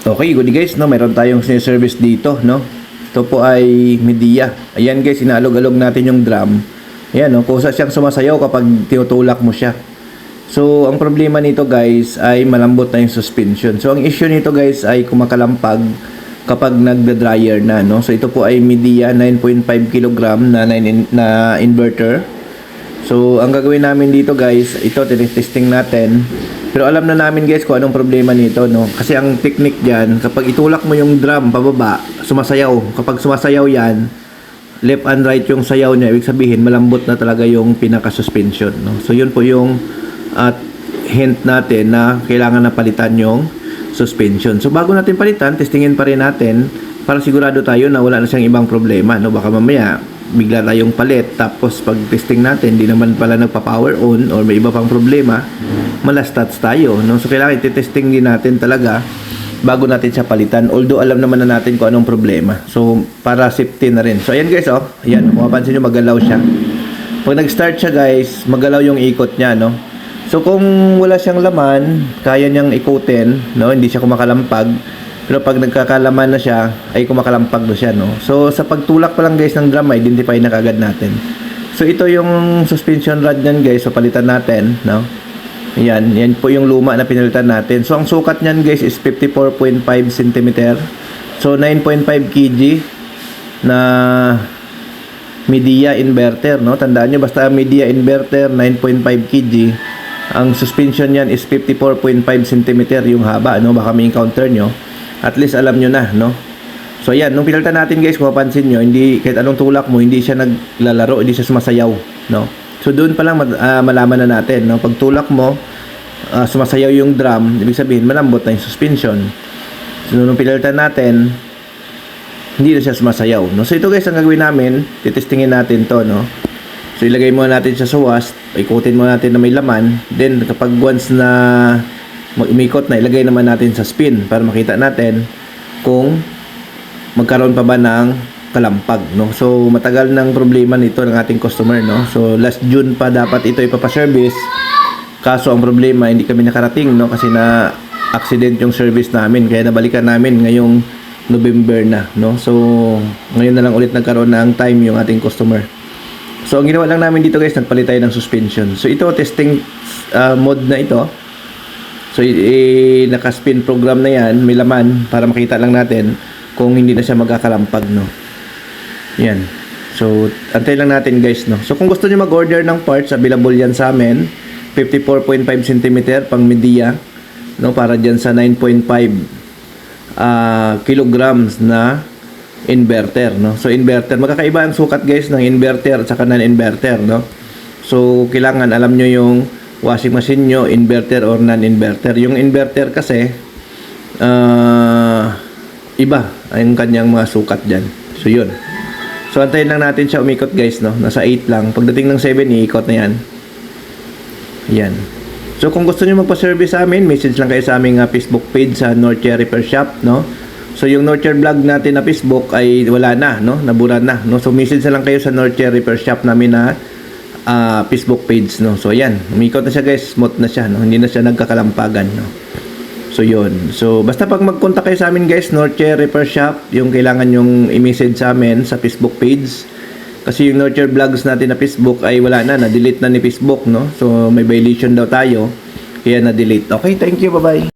Okay, good guys, no, meron tayong service dito, no. Ito po ay media. Ayan guys, inaalog-alog natin yung drum. Ayan, no, kusa siyang sumasayaw kapag tinutulak mo siya. So, ang problema nito guys ay malambot na yung suspension. So, ang issue nito guys ay kumakalampag kapag nagda-dryer na, no. So, ito po ay media 9.5 kg na, na inverter. So, ang gagawin namin dito guys, ito tinitesting natin. Pero alam na namin guys kung anong problema nito, no? Kasi ang technique diyan, kapag itulak mo yung drum pababa, sumasayaw. Kapag sumasayaw yan, left and right yung sayaw niya, ibig sabihin malambot na talaga yung pinaka-suspension, no? So, yun po yung at hint natin na kailangan na palitan yung suspension. So, bago natin palitan, testingin pa rin natin para sigurado tayo na wala na siyang ibang problema, no? Baka mamaya, bigla tayong palit tapos pag testing natin di naman pala nagpa-power on or may iba pang problema malastats tayo no? So kailangan i-testing din natin talaga bago natin siya palitan although alam naman na natin kung anong problema. So para safety na rin. So ayan guys oh. Ayan kung mapansin nyo magalaw siya. Pag nag-start siya guys magalaw yung ikot niya no? So kung wala siyang laman kaya niyang ikutin no? Hindi siya kumakalampag pero pag nagkakalaman na siya, ay kumakalampag na siya, no? So, sa pagtulak pa lang guys ng drum, identify na kagad natin. So, ito yung suspension rod niyan guys. So, palitan natin, no? Yan, yan po yung luma na pinalitan natin. So, ang sukat niyan guys is 54.5 cm. So, 9.5 kg na media inverter, no? Tandaan nyo, basta media inverter, 9.5 kg. Ang suspension niyan is 54.5 cm yung haba, no? Baka may encounter nyo at least alam nyo na, no? So, yan. Nung pinalitan natin, guys, kung mapansin nyo, hindi, kahit anong tulak mo, hindi siya naglalaro, hindi siya sumasayaw, no? So, doon pa lang ah, malaman na natin, no? Pag tulak mo, ah, sumasayaw yung drum, ibig sabihin, malambot na yung suspension. So, nung pinalitan natin, hindi na siya sumasayaw, no? So, ito, guys, ang gagawin namin, titestingin natin to, no? So, ilagay muna natin sa suwas, ikutin muna natin na may laman, then, kapag once na umikot na, ilagay naman natin sa spin para makita natin kung magkaroon pa ba ng kalampag, no? So, matagal ng problema nito ng ating customer, no? So, last June pa dapat ito ipapa-service. Kaso, ang problema, hindi kami nakarating, no? Kasi na accident yung service namin. Kaya nabalikan namin ngayong November na, no? So, ngayon na lang ulit nagkaroon ng time yung ating customer. So, ang ginawa lang namin dito guys, nagpalit tayo ng suspension. So, ito, testing uh, mode na ito. So, naka-spin program na yan, may laman para makita lang natin kung hindi na siya magkakalampag, no. Yan. So, antay lang natin guys, no. So, kung gusto niyo mag-order ng parts, available yan sa amin. 54.5 cm pang media, no, para diyan sa 9.5 ah kilograms na inverter, no. So, inverter, magkakaiba ang sukat guys ng inverter at saka non-inverter, no. So, kailangan alam nyo yung washing machine nyo, inverter or non-inverter. Yung inverter kasi, ah, iba ang kanyang mga sukat dyan. So, yun. So, antayin lang natin siya umikot guys, no? Nasa 8 lang. Pagdating ng 7, iikot na yan. Yan. So, kung gusto nyo magpa-service sa amin, message lang kayo sa aming ah, Facebook page sa North Cherry Repair Shop, no? So, yung North Cherry vlog natin na Facebook ay wala na, no? Nabura na, no? So, message na lang kayo sa North Cherry Repair Shop namin na ah, Facebook page, no? So, ayan. Umikot na siya, guys. Smooth na siya, no? Hindi na siya nagkakalampagan, no? So, yun. So, basta pag mag-contact kayo sa amin, guys, Cherry Repair Shop, yung kailangan yung i-message sa amin sa Facebook page. Kasi yung Nurture Vlogs natin na Facebook ay wala na, na-delete na ni Facebook, no? So, may violation daw tayo. Kaya na-delete. Okay, thank you, bye-bye.